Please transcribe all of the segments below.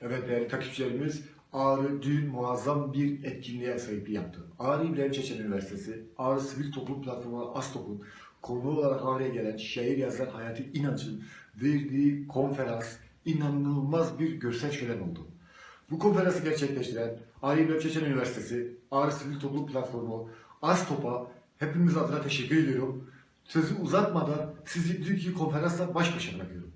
Evet değerli takipçilerimiz Ağrı dün muazzam bir etkinliğe sahipliği yaptı. Ağrı İbrahim Çeçen Üniversitesi, Ağrı Sivil Toplum Platformu ASTOP'un konu olarak araya gelen şair yazar Hayati İnanç'ın verdiği konferans inanılmaz bir görsel şölen oldu. Bu konferansı gerçekleştiren Ağrı İbrahim Çeçen Üniversitesi, Ağrı Sivil Toplum Platformu, ASTOP'a hepimiz adına teşekkür ediyorum. Sözü uzatmadan sizi dünkü konferansla baş başa bırakıyorum.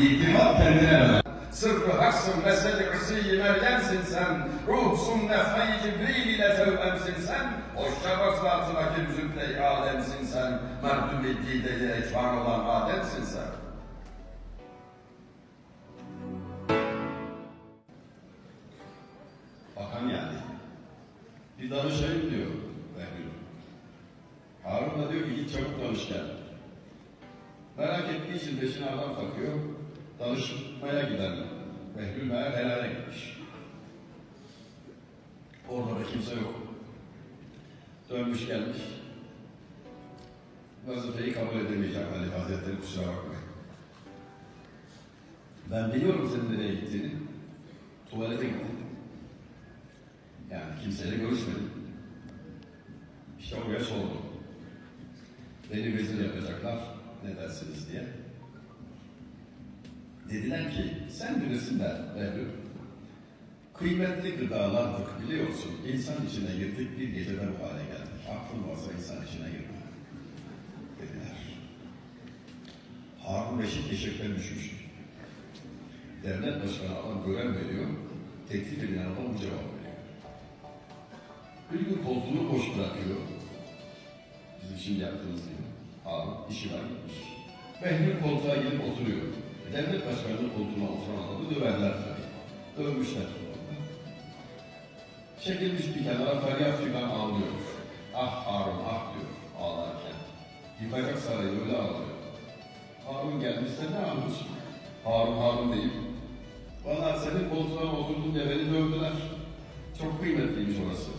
İtimat kendine önem. Sırrı haksın mesele kısıyı Meryem'sin sen. Ruhsun nefayı Cibril ile tevbemsin sen. O şeref zatındaki zübde-i alemsin sen. Merdum iddiyle ekvan olan Adem'sin sen. Bakan yani. Bir danışayım diyor Behlül. Harun da diyor ki git çabuk danış gel. Merak ettiği için peşine adam takıyor. Danışmaya gider. Behlül meğer helale gitmiş. Orada da kimse yok. Dönmüş gelmiş. Vazifeyi kabul edemeyeceğim Ali Hazretleri kusura bakmayın. Ben biliyorum senin nereye gittiğini. Tuvalete gittin. Yani kimseyle görüşmedim. İşte oraya sordum. Beni vezir yapacaklar, ne dersiniz diye. Dediler ki, sen bilirsin de Behlül. Kıymetli gıdalardık biliyorsun. İnsan içine girdik, bir gecede bu hale geldik. Aklın varsa insan içine girme. Dediler. Harun Reşit teşekkür düşmüş. Devlet başkanı adam görev veriyor. Teklif edilen adam bu cevap veriyor. Bir gün koltuğunu boş bırakıyor. Bizim şimdi yaptığımız gibi. Harun işi var gitmiş. Behlül koltuğa gelip oturuyor. Devlet başkanının koltuğuna oturan adamı döverler tabii. Dövmüşler. Çekilmiş bir kenara feryat figan ağlıyor. Ah Harun ah diyor ağlarken. Yıkacak sarayı öyle ağlıyor. Harun gelmiş sen ne ağlıyorsun? Harun Harun değil. Valla senin koltuğuna oturdun diye beni dövdüler. Çok kıymetliymiş orası.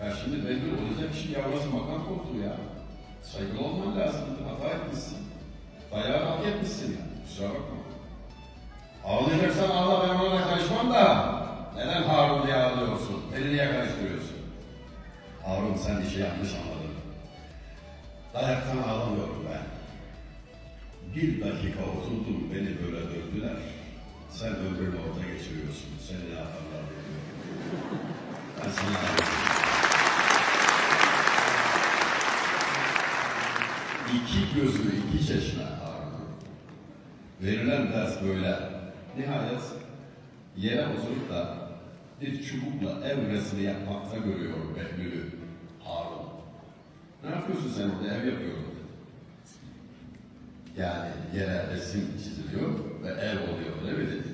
Ya şimdi belli olacak iş ya orası makam koltuğu ya. Saygılı olman lazım. Hata etmişsin. Dayağı hak etmişsin ya. Kusura bakma. Ağlayacaksan ağla ben ona karışmam da. Neden Harun diye ağlıyorsun? Beni niye karıştırıyorsun? Harun sen işi yanlış anladın. Dayaktan ağlamıyorum ben. Bir dakika oturdum beni böyle dövdüler. Sen ömrünü orada geçiriyorsun. Seni ne yaparlar. Ben sana İki gözlü iki çeşme. Verilen ders böyle. Nihayet yere oturup da bir çubukla ev resmi yapmakta görüyor Behlül'ü Harun. Ne yapıyorsun sen orada ev yapıyorum. Yani yere resim çiziliyor ve ev oluyor öyle mi dedi.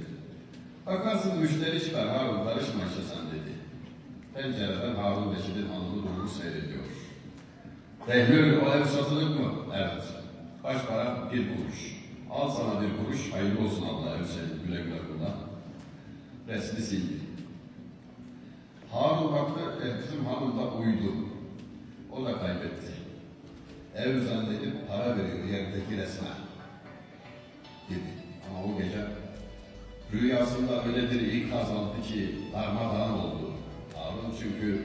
Bakarsın müşteri çıkar Harun karışma işte sen dedi. Pencereden Harun Reşit'in hanımı doğru seyrediyor. Behlül o ev satılık mı? Evet. Kaç para? Bir kuruş. Al sana bir kuruş, hayırlı olsun Allah ev senin güle güle kullan. Resmi sildi. Harun baktı, e, bizim hanım da uydu. O da kaybetti. Ev zannedip para veriyor yerdeki resme. Dedi. Ama o gece rüyasında öyle bir ikaz aldı ki darmadağın oldu. Harun çünkü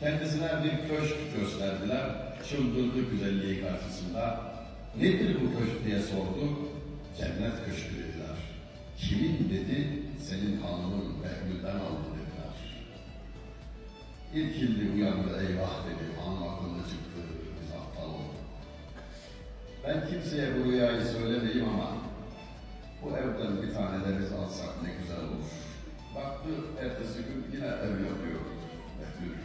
kendisine bir köşk gösterdiler. Çıldırdı güzelliği karşısında. Nedir bu köşk diye sordu. Cennet köşkü dediler. Kimin dedi, senin hanımın Behlül'den aldı dediler. İrkildi uyandı eyvah dedi. Hanım akıllı çıktı. Biz aptal olduk. Ben kimseye bu rüyayı söylemeyeyim ama bu evden bir tane de biz alsak ne güzel olur. Baktı ertesi gün yine ev yapıyor Behlül.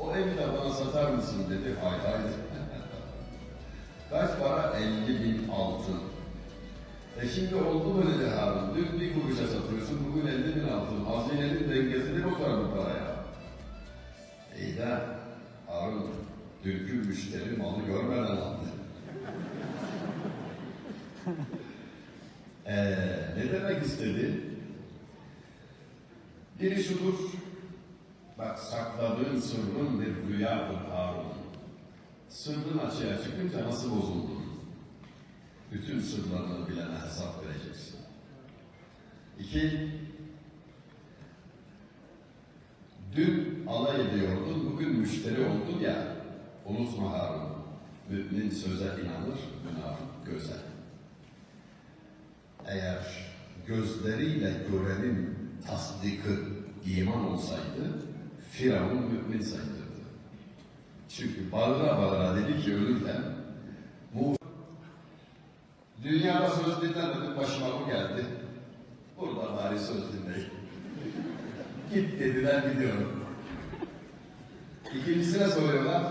O evi de bana satar mısın dedi. Hay hay. Kaç para? 50 bin altın. E şimdi oldu mu dedi Harun. Dün bir kuruşa satıyorsun, bugün 50 bin altın. Hazinenin dengesini bozar bu paraya. İyi de Harun dünkü müşteri malı görmeden aldı. Eee ne demek istedi? Biri şudur, bak sakladığın sırrın bir rüyadır Harun. Sırrın açığa çıkınca nasıl bozuldun? Bütün sırlarını bilene hesap vereceksin. İki, dün alay ediyordun, bugün müşteri oldun ya, unutma Harun. Mümin söze inanır, münafık göze. Eğer gözleriyle görenin tasdiki iman olsaydı, Firavun mümin sayılırdı. Çünkü bağıra bağıra dedi ki ölürken, dünyada söz dinlemedim, başıma bu geldi. Burada bari söz dinleyin. Git dediler gidiyorum. İkincisine soruyorlar.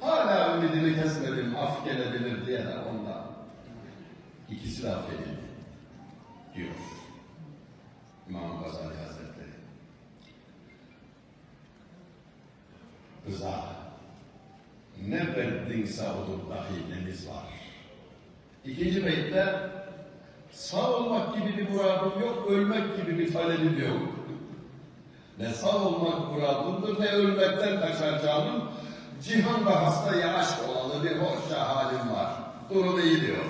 Hala ümidini kesmedim, af gelebilir diye de ondan. İkisi de affedildi. Diyor. İmam Gazali Hazretleri. Rıza. Ne verdinse odur dahi nemiz var. İkinci beytte sağ olmak gibi bir muradım yok, ölmek gibi bir talebim yok. Ne sağ olmak muradımdır ne ölmekten kaçar canım. Cihanda hastaya aşk olalı bir hoşça halim var. Durum iyi diyor.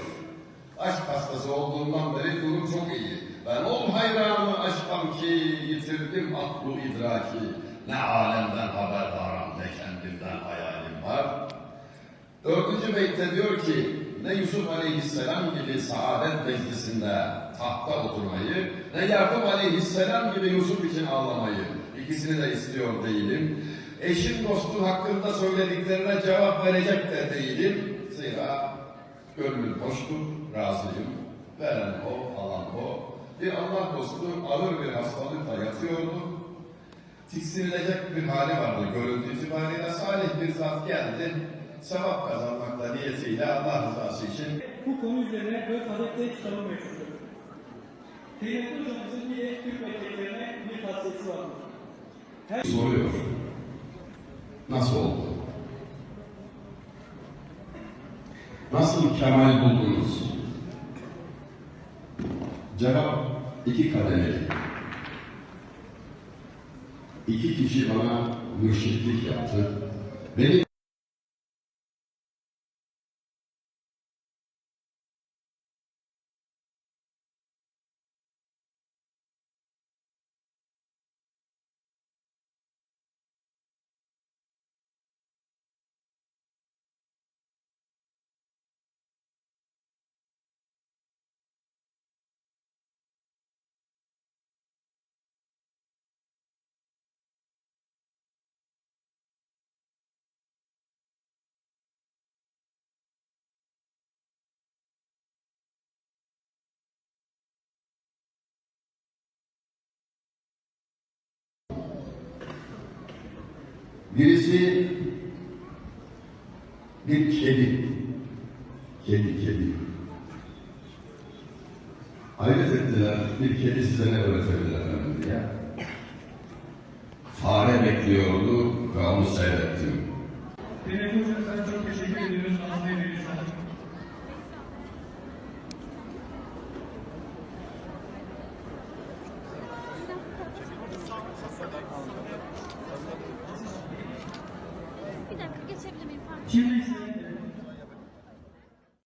Aşk hastası olduğundan beri durum çok iyi. Ben ol hayranı aşkam ki yitirdim aklı idraki. Ne alemden haberdarım ne kendimden hayalim var. Dördüncü beytte diyor ki ne Yusuf Aleyhisselam gibi saadet meclisinde tahta oturmayı ne Yakup Aleyhisselam gibi Yusuf için ağlamayı ikisini de istiyor değilim. Eşim dostum hakkında söylediklerine cevap verecek de değilim. Zira gönlüm boştur, razıyım. Veren o, alan o. Bir Allah dostu ağır bir hastalıkla yatıyordu. Tiksinilecek bir hali vardı görüntü itibariyle. Salih bir zat geldi. Sevap kazanmakla niyetiyle Allah rızası için Bu konu üzerine 4 adet de kitabı mevcuttur. Kıymetli hocamızın bir de Türk mekteplerine bir tavsiyesi vardır. soruyor. Nasıl oldu? Nasıl kemal buldunuz? Cevap iki kademeli. İki kişi bana mürşitlik yaptı. Beni Birisi bir kedi. Kedi, kedi. Hayret ettiler, bir kedi size ne öğretebilir efendim diye. Fare bekliyordu onu seyrettim. Çok